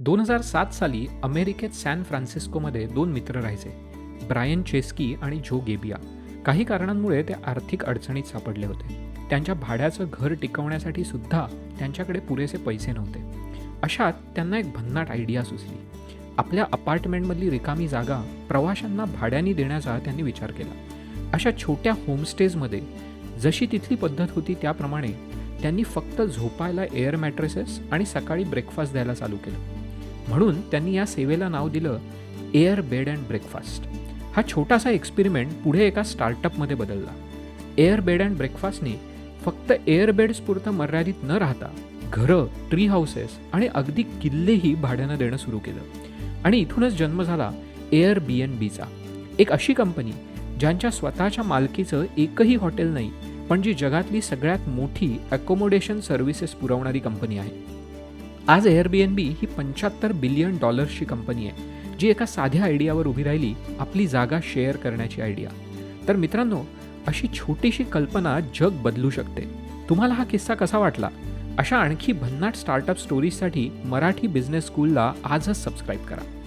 दोन हजार सात साली अमेरिकेत सॅन फ्रान्सिस्कोमध्ये दोन मित्र राहायचे ब्रायन चेस्की आणि झो गेबिया. काही कारणांमुळे ते आर्थिक अडचणीत सापडले होते. त्यांच्या भाड्याचं घर टिकवण्यासाठी सुद्धा त्यांच्याकडे पुरेसे पैसे नव्हते. अशात त्यांना एक भन्नाट आयडिया सुचली. आपल्या अपार्टमेंटमधली रिकामी जागा प्रवाशांना भाड्याने देण्याचा त्यांनी विचार केला. अशा छोट्या होमस्टेजमध्ये जशी तिथली पद्धत होती त्याप्रमाणे त्यांनी फक्त झोपायला एअर मॅट्रेसेस आणि सकाळी ब्रेकफास्ट द्यायला चालू केलं. म्हणून त्यांनी या सेवेला नाव दिलं एअर बेड अँड ब्रेकफास्ट. हा छोटासा एक्सपेरिमेंट पुढे एका स्टार्टअपमध्ये बदलला. एअर बेड अँड ब्रेकफास्टने फक्त एअर बेड्सपुरतं मर्यादित न राहता घरं ट्री हाऊसेस आणि अगदी किल्लेही भाड्यानं देणं सुरू केलं. आणि इथूनच जन्म झाला एअर बी एन बीचा. एक अशी कंपनी ज्यांच्या स्वतःच्या मालकीचं एकही हॉटेल नाही पण जी जगातली सगळ्यात मोठी अकोमोडेशन सर्व्हिसेस पुरवणारी कंपनी आहे. आज एअरबीएनबी ही पंच्याहत्तर बिलियन डॉलर्सची कंपनी आहे जी एका साध्या आयडियावर उभी राहिली आपली जागा शेअर करण्याची आयडिया तर मित्रांनो अशी छोटीशी कल्पना जग बदलू शकते. तुम्हाला हा किस्सा कसा वाटला? अशा आणखी भन्नाट स्टार्टअप स्टोरीजसाठी मराठी बिझनेस स्कूलला आजच सबस्क्राईब करा.